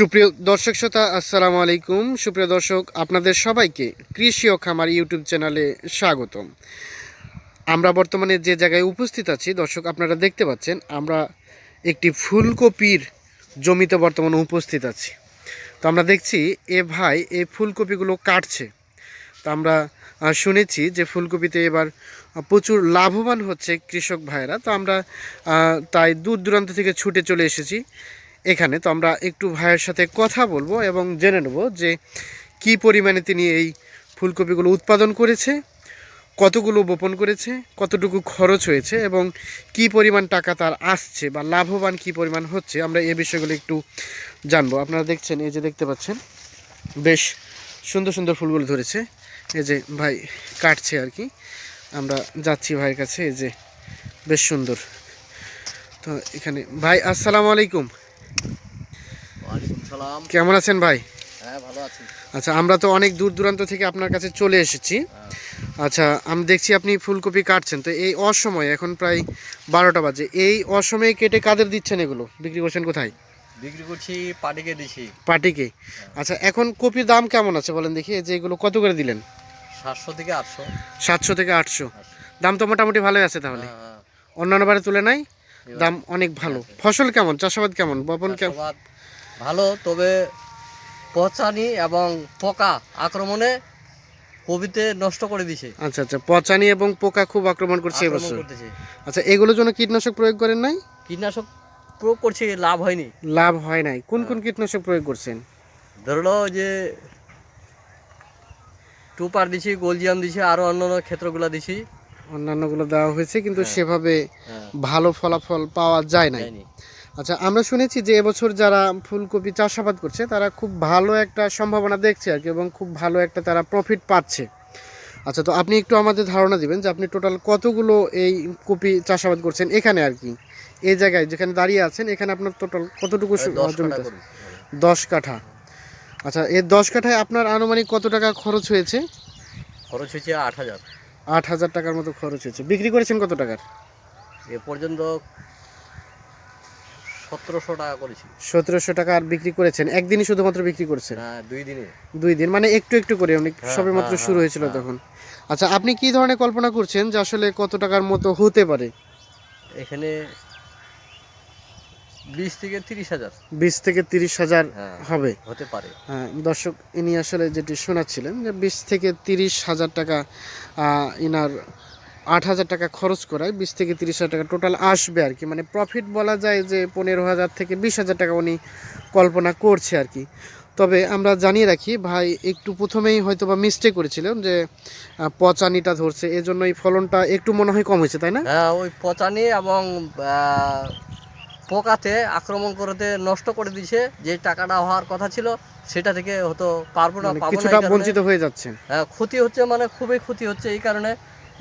সুপ্রিয় দর্শক শ্রোতা, আসসালামু আলাইকুম। সুপ্রিয় দর্শক, আপনাদের সবাইকে কৃষি ও খামার ইউটিউব চ্যানেলে স্বাগতম। আমরা বর্তমানে যে জায়গায় উপস্থিত আছি, দর্শক আপনারা দেখতে পাচ্ছেন, আমরা একটি ফুলকপির জমিতে বর্তমানে উপস্থিত আছি। তো আমরা দেখছি, এ ভাই এই ফুলকপিগুলো কাটছে। তো আমরা শুনেছি যে ফুলকপিতে এবার প্রচুর লাভবান হচ্ছে কৃষক ভাইয়েরা। তো আমরা তাই দূর দূরান্ত থেকে ছুটে চলে এসেছি। এখানে তো আমরা একটু ভাইয়ের সাথে কথা বলব এবং জেনে নেব যে কি পরিমাণে তিনি এই ফুলকপিগুলো উৎপাদন করেছে, কতগুলো বপন করেছে, কতটুকু খরচ হয়েছে এবং কি পরিমাণ টাকা তার আসছে বা লাভবান কি পরিমাণ হচ্ছে আমরা এ বিষয়গুলো একটু জানব। আপনারা দেখছেন, এই যে দেখতে পাচ্ছেন, বেশ সুন্দর সুন্দর ফুলগুলো ধরেছে। এই যে ভাই কাটছে আর কি। আমরা যাচ্ছি ভাইয়ের কাছে, এই যে বেশ সুন্দর। তো এখানে, ভাই, আসসালামু আলাইকুম। সালাম। কেমন আছেন ভাই? হ্যাঁ ভালো আছি। আচ্ছা আমরা তো অনেক দূর দূরান্ত থেকে আপনার কাছে চলে এসেছি। আচ্ছা আমি দেখছি আপনি ফুলকপি কাটছেন। তো এই অসময়ে এখন প্রায় বারোটা বাজে। এই অসময়ে কেটে কাদের দিচ্ছেন এগুলো? বিক্রি করছেন কোথায়? বিক্রি করছি পাটিকে দিছি। পার্টিকে আচ্ছা এখন কপির দাম কেমন আছে বলেন দেখি। যে এগুলো কত করে দিলেন? সাতশো থেকে আটশো। সাতশো থেকে আটশো। দাম তো মোটামুটি ভালোই আছে তাহলে। হ্যাঁ, হ্যাঁ। অন্যান্য বারে তুলনায় দাম অনেক ভালো। ফসল কেমন? চাষাবাদ কেমন? বপন কেমন? ভালো তবে পচানি এবং পোকা আক্রমণে কবিতে নষ্ট করে দিছে। আচ্ছা আচ্ছা পচানি এবং পোকা খুব আক্রমণ করছে এবছর। আচ্ছা এগুলোর জন্য কীটনাশক প্রয়োগ করেন নাই? কীটনাশক প্রয়োগ করছি লাভ হয়নি। লাভ হয় নাই। কোন কোন কীটনাশক প্রয়োগ করছেন? ধরলো যে টুপার দিছি গোলজিয়াম দিছি আরও অন্যান্য ক্ষেত্রগুলো দিছি। অন্যান্যগুলো দেওয়া হয়েছে কিন্তু হ্যাঁ। সেভাবে হ্যাঁ, ভালো ফলাফল পাওয়া যায় নাই। আচ্ছা আমরা শুনেছি যে এবছর যারা ফুলকপি চাষাবাদ করছে তারা খুব ভালো একটা সম্ভাবনা দেখছে আর কি এবং খুব ভালো একটা তারা প্রফিট পাচ্ছে। আচ্ছা তো আপনি একটু আমাদের ধারণা দিবেন যে আপনি টোটাল কতগুলো এই কপি চাষাবাদ করছেন এখানে আর কি? এই জায়গায় যেখানে দাঁড়িয়ে আছেন এখানে আপনার টোটাল কতটুকু জমিতে। দশ কাঠা। আচ্ছা এই দশ কাঠায় আপনার আনুমানিক কত টাকা খরচ হয়েছে? খরচ হয়েছে আট হাজার। আট হাজার টাকার মতো খরচ হয়েছে। বিক্রি করেছেন কত টাকার? এ পর্যন্ত সতেরোশো টাকা করেছি সতেরোশো টাকা আর বিক্রি করেছেন? একদিনই শুধুমাত্র বিক্রি করেছেন? না দুই দিনে। দুই দিন? মানে একটু একটু করে অনেক হ্যাঁ, সবে মাত্র হ্যাঁ, শুরু হ্যাঁ, হয়েছিল হ্যাঁ। তখন। আচ্ছা আপনি কি ধরনের কল্পনা করছেন যে আসলে কত টাকার মতো হতে পারে? এখানে বিশ থেকে তিরিশ হাজার। বিশ থেকে তিরিশ হাজার হ্যাঁ হবে। হতে পারে। হ্যাঁ, দর্শক ইনি আসলে যেটি শোনাচ্ছিলেন যে বিশ থেকে তিরিশ হাজার টাকা ইনার আট হাজার টাকা খরচ করায় বিশ থেকে তিরিশ হাজার টাকা টোটাল আসবে আর কি। মানে প্রফিট বলা যায় যে পনেরো হাজার থেকে বিশ হাজার টাকা উনি কল্পনা করছে আর কি। তবে আমরা জানিয়ে রাখি ভাই একটু প্রথমেই হয়তো বা মিস্টেক করেছিলেন যে পচানিটা ধরছে এই জন্য এই ফলনটা একটু মনে হয় কম হয়েছে তাই না? হ্যাঁ ওই পচানি এবং পোকাতে আক্রমণ করতে নষ্ট করে দিছে যে টাকাটা হওয়ার কথা ছিল সেটা থেকে হয়তো পারব না মানে না কিছুটা বঞ্চিত হয়ে যাচ্ছে। হ্যাঁ, ক্ষতি হচ্ছে মানে খুবই ক্ষতি হচ্ছে এই কারণে।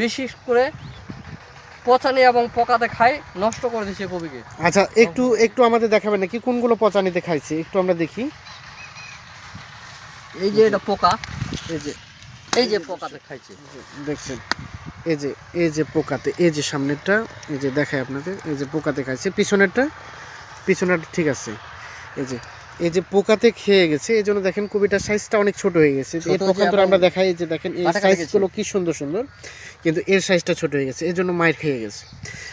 বিশেষ করে পচানি এবং পোকাতে খাই নষ্ট করে দিচ্ছে কবিকে। আচ্ছা একটু একটু আমাদের দেখাবেন নাকি? কোনগুলো পচানিতে খাইছে? একটু আমরা দেখি। এই যে এটা পোকা। এই যে। এই যে পোকাতে খাইছে। দেখছেন? এই যে এই যে পোকাতে এই যে সামনেরটা এই যে দেখায় আপনাদের এই যে পোকাতে খাইছে। পিছনেরটা? পিছনেরটা ঠিক আছে। এই যে এই যে পোকাতে খেয়ে গেছে এই জন্য দেখেন কবিটার সাইজটা অনেক ছোট হয়ে গেছে। এর পক্ষান্তরে আমরা দেখাই যে দেখেন এই সাইজগুলো কি সুন্দর সুন্দর কিন্তু এর সাইজটা ছোট হয়ে গেছে এই জন্য মায়ের খেয়ে গেছে।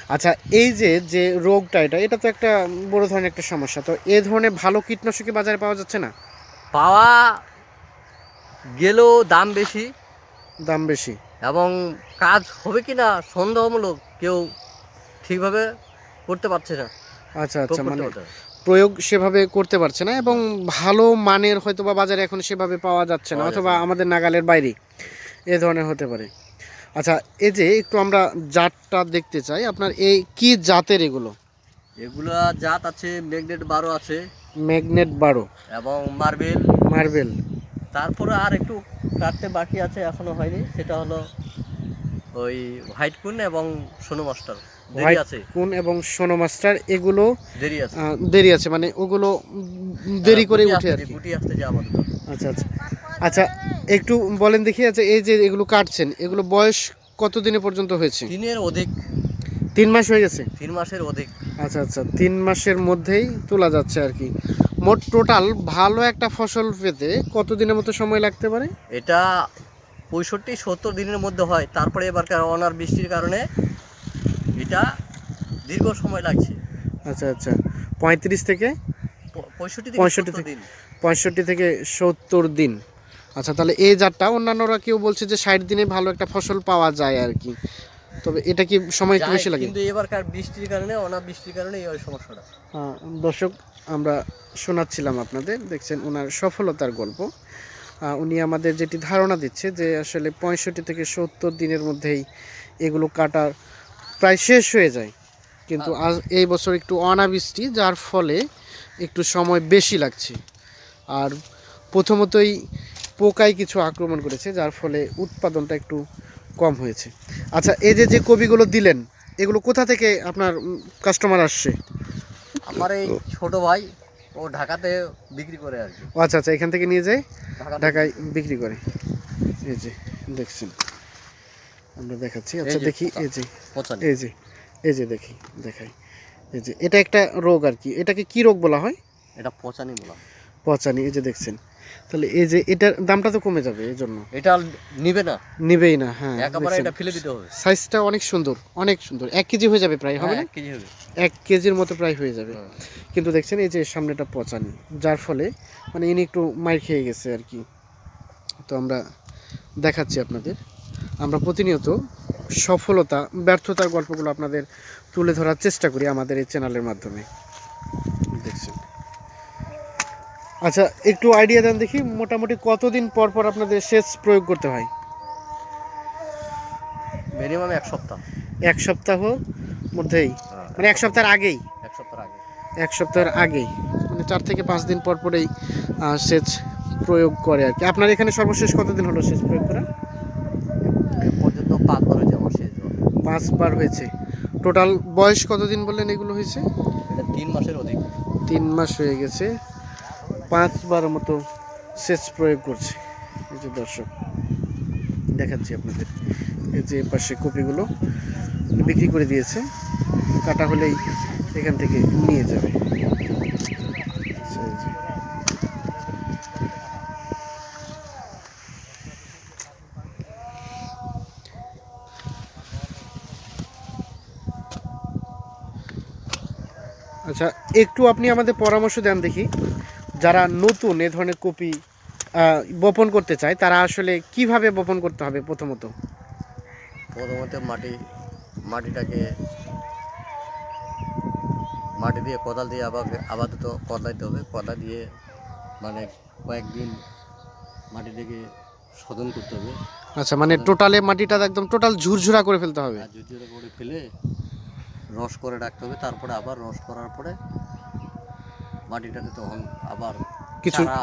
আচ্ছা এই যে যে রোগটা এটা এটা তো একটা বড় ধরনের একটা সমস্যা। তো এই ধরনের ভালো কীটনাশকই বাজারে পাওয়া যাচ্ছে না? পাওয়া গেলেও দাম বেশি। দাম বেশি। এবং কাজ হবে কি না সন্দেহমূলক কেউ ঠিকভাবে করতে পারছে না। আচ্ছা আচ্ছা মানে। প্রয়োগ সেভাবে করতে পারছে না এবং ভালো মানের হয়তো বা বাজারে এখন সেভাবে পাওয়া যাচ্ছে না অথবা আমাদের নাগালের বাইরে এ ধরনের হতে পারে। আচ্ছা এই যে একটু আমরা জাতটা দেখতে চাই আপনার এই কি জাতের এগুলো? এগুলো জাত আছে ম্যাগনেট বারো আছে। ম্যাগনেট বারো। এবং মার্বেল। মার্বেল। তারপরে আর একটু কাটতে বাকি আছে এখনও হয়নি। সেটা হলো ওই হোয়াইট কুন এবং সোনো মাস্টার। দেরি আছে। কোন এবং সোনো মাস্টার এগুলো দেরি আছে। দেরি আছে মানে ওগুলো দেরি করে উঠে আর গুটি আসতে যে আমাদের আচ্ছা আচ্ছা। আচ্ছা একটু বলেন দেখি আচ্ছা এই যে এগুলো কাটছেন এগুলো বয়স কত দিনে পর্যন্ত হয়েছে? তিনের অধিক। তিন মাস হয়ে গেছে? তিন মাসের অধিক। আচ্ছা আচ্ছা তিন মাসের মধ্যেই তোলা যাচ্ছে আর কি। মোট টোটাল ভালো একটা ফসল পেতে কতদিনের মতো সময় লাগতে পারে? এটা পঁয়ষট্টি সত্তর দিনের মধ্যে হয়। তারপরে এবারকার অনার বৃষ্টির কারণে এটা দীর্ঘ সময় লাগছে। আচ্ছা আচ্ছা। পঁয়ত্রিশ থেকে প- পঁয়ষট্টি থেকে পঁয়ষট্টি থেকে সত্তর দিন। আচ্ছা তাহলে এই জাতটা অন্যান্যরা কেউ বলছে যে ষাট দিনে ভালো একটা ফসল পাওয়া যায় আর কি। তবে এটা কি সময় একটু বেশি লাগে? কিন্তু এবারকার বৃষ্টির কারণে অনার বৃষ্টির কারণে এই সমস্যাটা। হ্যাঁ, দর্শক আমরা শোনাচ্ছিলাম আপনাদের। দেখছেন ওনার সফলতার গল্প। উনি আমাদের যেটি ধারণা দিচ্ছে যে আসলে পঁয়ষট্টি থেকে সত্তর দিনের মধ্যেই এগুলো কাটা প্রায় শেষ হয়ে যায়। কিন্তু আজ এই বছর একটু অনাবৃষ্টি যার ফলে একটু সময় বেশি লাগছে। আর প্রথমতই পোকায় কিছু আক্রমণ করেছে যার ফলে উৎপাদনটা একটু কম হয়েছে। আচ্ছা এই যে যে কবিগুলো দিলেন এগুলো কোথা থেকে আপনার কাস্টমার আসছে? আমার এই ছোট ভাই ও ঢাকাতে বিক্রি করে আর কি। ও আচ্ছা আচ্ছা এখান থেকে নিয়ে যায়? ঢাকায় বিক্রি করে। এই যে দেখছেন। আমরা দেখাচ্ছি। আচ্ছা দেখি এই যে এই যে এই যে দেখি দেখাই। এই যে এটা একটা রোগ আর কি। এটাকে কি রোগ বলা হয়? এটা পচানি বলা। পচানি এই যে দেখছেন। তাহলে এই যে এটার দামটা তো কমে যাবে এই জন্য। এটা নিবে না। নিবেই না হ্যাঁ একেবারে এটা ফেলে দিতে হবে। সাইজটা অনেক সুন্দর অনেক সুন্দর। এক কেজি হয়ে যাবে প্রায় হবে হ্যাঁ, না? এক কেজি হবে। এক কেজির মতো প্রায় হয়ে যাবে। হ্যাঁ। কিন্তু দেখছেন এই যে সামনেটা পচানি। যার ফলে মানে ইনি একটু মার খেয়ে গেছে আর কি। তো আমরা দেখাচ্ছি আপনাদের। আমরা প্রতিনিয়ত সফলতা ব্যর্থতার গল্পগুলো আপনাদের তুলে ধরার চেষ্টা করি আমাদের এই চ্যানেলের মাধ্যমে। দেখছেন? আচ্ছা একটু আইডিয়া দেন দেখি মোটামুটি কতদিন পর পর আপনাদের সেচ প্রয়োগ করতে হয়? মিনিমাম এক সপ্তাহ। এক সপ্তাহ মধ্যেই? মানে এক সপ্তাহের আগেই? এক সপ্তাহ আগে। এক সপ্তাহের আগেই। মানে চার থেকে পাঁচ দিন পর পরেই সেচ প্রয়োগ করে আর কি। আপনার এখানে সর্বশেষ কতদিন হলো সেচ প্রয়োগ করা এ পর্যন্ত পাঁচবার হয়েছে আমার শেষ জ্বর। পাঁচবার হয়েছে। টোটাল বয়স কতদিন বললেন এগুলো হয়েছে? তিন মাসের অধিক। তিন মাস হয়ে গেছে। পাঁচবার মতো সেচ প্রয়োগ করছে। এই যে দর্শক দেখাচ্ছি আপনাদের। এই যে পাশে কপিগুলো বিক্রি করে দিয়েছে। কাটা হলেই এখান থেকে নিয়ে যাবে আচ্ছা, এই যে। আচ্ছা একটু আপনি আমাদের পরামর্শ দেন দেখি। যারা নতুন এ ধরনের কপি বপন করতে চায় তারা আসলে কীভাবে বপন করতে হবে প্রথমত? প্রথমত মাটি মাটিটাকে মাটি দিয়ে কোদাল দিয়ে আবার আপাতত কদলাইতে হবে। কদলা দিয়ে মানে কয়েকদিন মাটিটাকে শোধন করতে হবে। আচ্ছা মানে টোটালে মাটিটা একদম টোটাল ঝুরঝুরা করে ফেলতে হবে। জুজুরে করে ফেলে রস করে রাখতে হবে তারপরে আবার রস করার পরে মাটিটাকে তখন আবার কিছু চারা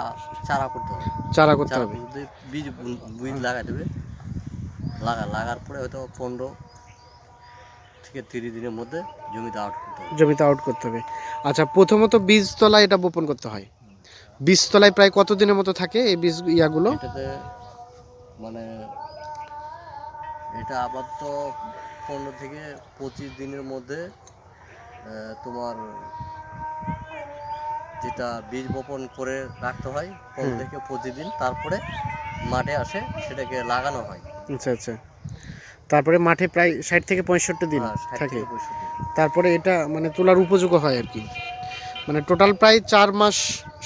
চারা করতে হবে। চারা করতে হবে। বীজ বীজ লাগাতে হবে লাগা লাগার পরে হয়তো পনেরো থেকে তিরিশ দিনের মধ্যে জমিতে আউট করতে হবে। জমিতে আউট করতে হবে। আচ্ছা প্রথমত বীজতলায় এটা বপন করতে হয়। বীজতলায় প্রায় কত দিনের মতো থাকে এই বীজ ইয়াগুলো? এটাতে মানে এটা আবার তো পনেরো থেকে পঁচিশ দিনের মধ্যে তোমার যেটা বীজ বপন করে রাখতে হয় পনেরো থেকে পঁচিশ দিন তারপরে মাঠে আসে সেটাকে লাগানো হয়। আচ্ছা আচ্ছা। তারপরে মাঠে প্রায় ষাট থেকে পঁয়ষট্টি দিন আর থাকে। তারপরে এটা মানে তোলার উপযোগী হয় আর কি। মানে টোটাল প্রায় চার মাস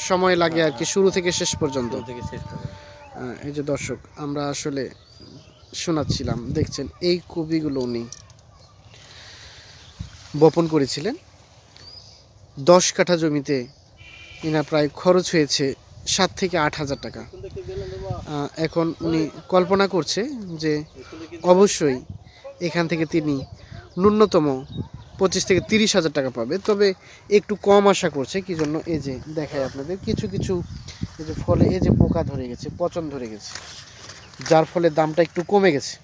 সময় লাগে আর কি শুরু শেষ পর্যন্ত। থেকে শেষ পর্যন্ত। এই যে দর্শক আমরা আসলে শোনাচ্ছিলাম, দেখছেন, এই কবিগুলো উনি বপন করেছিলেন। দশ কাঠা জমিতে ইনা প্রায় খরচ হয়েছে সাত থেকে আট হাজার টাকা। এখন উনি কল্পনা করছে যে অবশ্যই এখান থেকে তিনি ন্যূনতম পঁচিশ থেকে তিরিশ হাজার টাকা পাবে। তবে একটু কম আশা করছে, কি জন্য এই যে দেখায় আপনাদের, কিছু কিছু এই যে ফলে এই যে পোকা ধরে গেছে, পচন ধরে গেছে। যার ফলে দামটা একটু কমে গেছে।